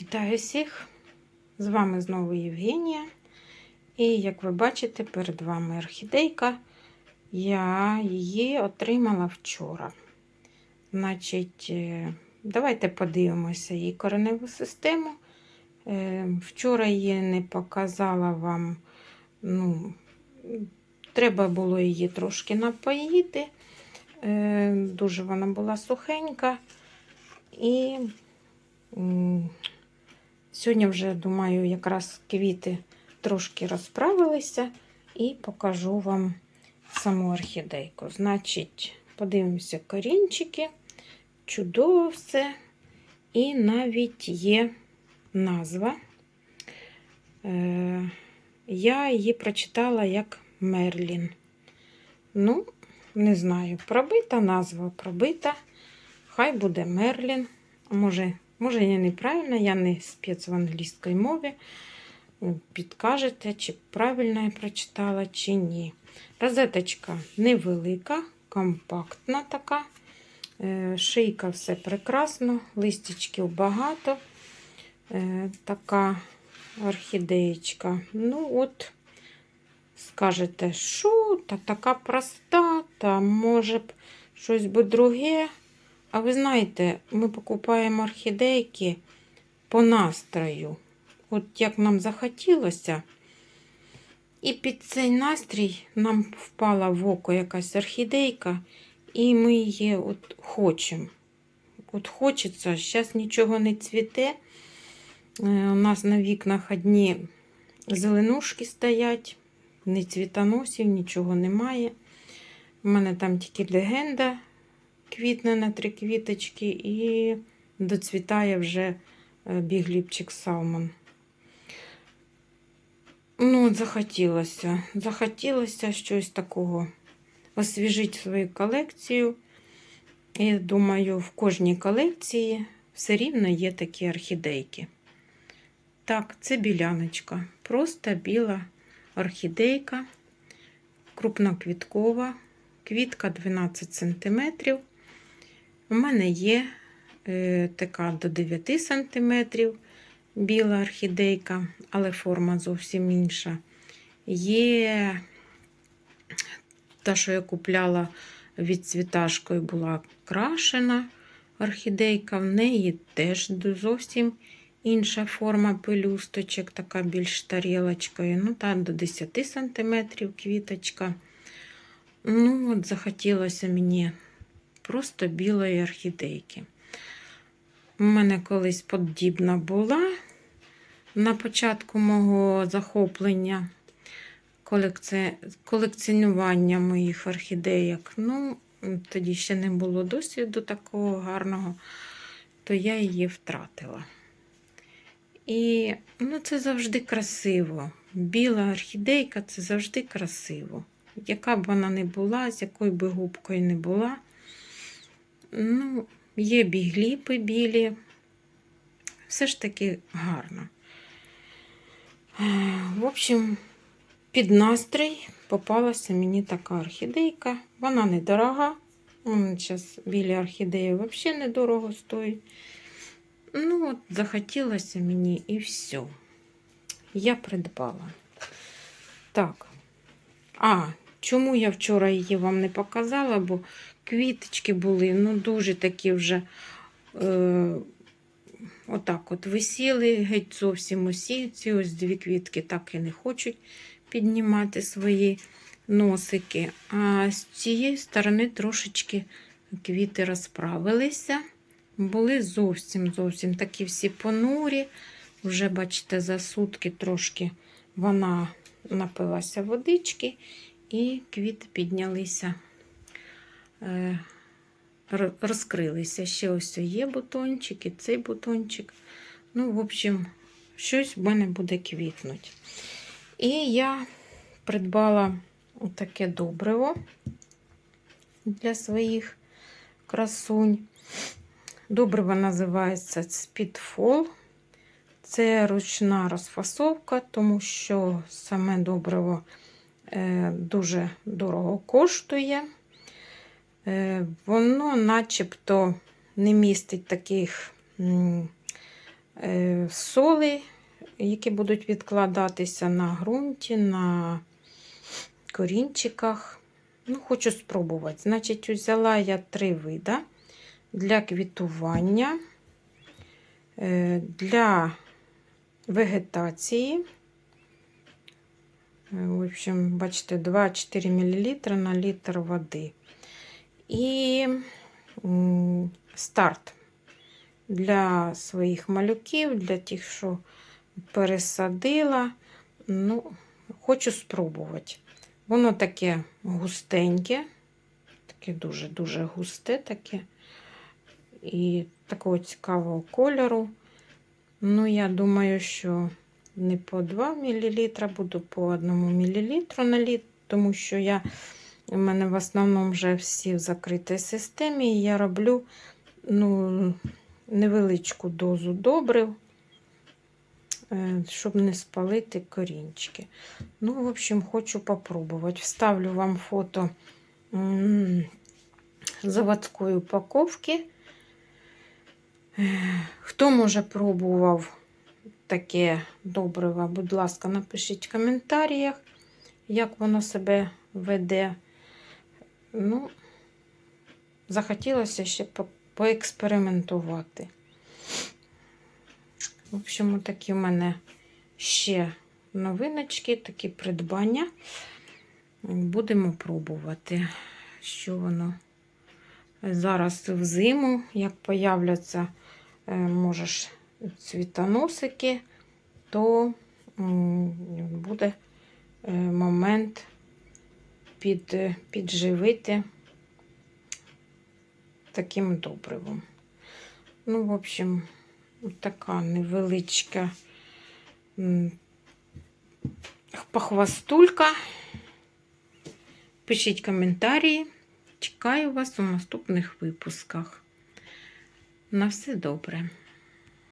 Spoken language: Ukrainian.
Вітаю всіх! З вами знову Євгенія. І як ви бачите, перед вами орхідейка. Я її отримала вчора. Значить, е, давайте подивимося її кореневу систему. Е, Вчора її не показала вам. Ну, треба було її трошки напоїти. Е, Дуже вона була сухенька. І Сьогодні вже, думаю, якраз квіти трошки розправилися і покажу вам саму орхідейку. Значить, подивимося корінчики, чудово все. І навіть є назва. Е, я її прочитала як Мерлін. Ну, не знаю, пробита назва, пробита. Хай буде Мерлін. Може, Може, я неправильно, я не спец в англійській мові. Підкажете, чи правильно я прочитала, чи ні. Розеточка невелика, компактна така. Е, Шийка все прекрасно, листячків багато. Е, Така орхідеєчка. Ну, от, скажете, що, та така проста, та може б щось би друге. А ви знаєте, ми покупаємо орхідейки по настрою. От як нам захотілося. І під цей настрій нам впала в око якась орхідейка, і ми її от хочемо. От хочеться, зараз нічого не цвіте. Е, У нас на вікнах одні зеленушки стоять, не цвітоносів, нічого немає. У мене там тільки легенда квітне на три квіточки і доцвітає вже бігліпчик салмон. Ну, от захотілося. Захотілося щось такого освіжити свою колекцію. І думаю, в кожній колекції все рівно є такі орхідейки. Так, це біляночка. Просто біла орхідейка, крупноквіткова, квітка 12 см. У мене є е, така до 9 см біла орхідейка, але форма зовсім інша. Є та, що я купляла від цвіташкою, була крашена орхідейка, в неї теж зовсім інша форма пелюсточок, така більш тарілочкою. Ну, та до 10 см квіточка. Ну, от захотілося мені просто білої орхідейки. У мене колись подібна була на початку мого захоплення колекці... колекціонування моїх орхідейок. Ну, тоді ще не було досвіду такого гарного, то я її втратила. І ну, це завжди красиво. Біла орхідейка це завжди красиво. Яка б вона не була, з якою би губкою не була. Ну, є бігліпи білі. Все ж таки гарно. В общем, під настрій попалася мені така орхідейка. Вона недорога. Зараз білі орхідеї взагалі недорого стоять. Ну, от, захотілося мені і все. Я придбала. Так. А, чому я вчора її вам не показала? Бо квіточки були, ну, дуже такі вже е, отак от висіли, геть зовсім усі. Ці ось дві квітки так і не хочуть піднімати свої носики. А з цієї сторони трошечки квіти розправилися. Були зовсім зовсім такі всі понурі. Вже, бачите, за сутки трошки вона напилася водички, і квіти піднялися Е, розкрилися. Ще ось є бутончик і цей бутончик. Ну, в общем, щось в мене буде квітнути. І я придбала таке добриво для своїх красунь. Добриво називається Speedfall. Це ручна розфасовка, тому що саме добриво дуже дорого коштує. Е, воно начебто не містить таких е, соли, які будуть відкладатися на ґрунті, на корінчиках. Ну, хочу спробувати. Значить, взяла я три вида для квітування, е, для вегетації. В общем, бачите, 2-4 мл на літр води. І старт для своїх малюків, для тих, що пересадила. Ну, хочу спробувати. Воно таке густеньке, таке дуже-дуже густе таке. І такого цікавого кольору. Ну, я думаю, що не по 2 мл, буду по 1 мл на літ, тому що я, у мене в основному вже всі в закритій системі, і я роблю ну, невеличку дозу добрив, е, щоб не спалити корінчики. Ну, в общем, хочу попробувати. Вставлю вам фото заводської упаковки. Е, Хто може пробував таке добриво, будь ласка, напишіть в коментарях, як воно себе веде. Ну, захотілося ще по- поекспериментувати. В общем, такі в мене ще новиночки, такі придбання. Будемо пробувати, що воно зараз в зиму, як появляться, е, можеш цвітоносики, то буде е, момент під, е, підживити таким добривом. Ну, в общем, така невеличка похвастулька. Пишіть коментарі. Чекаю вас у наступних випусках. На все добре.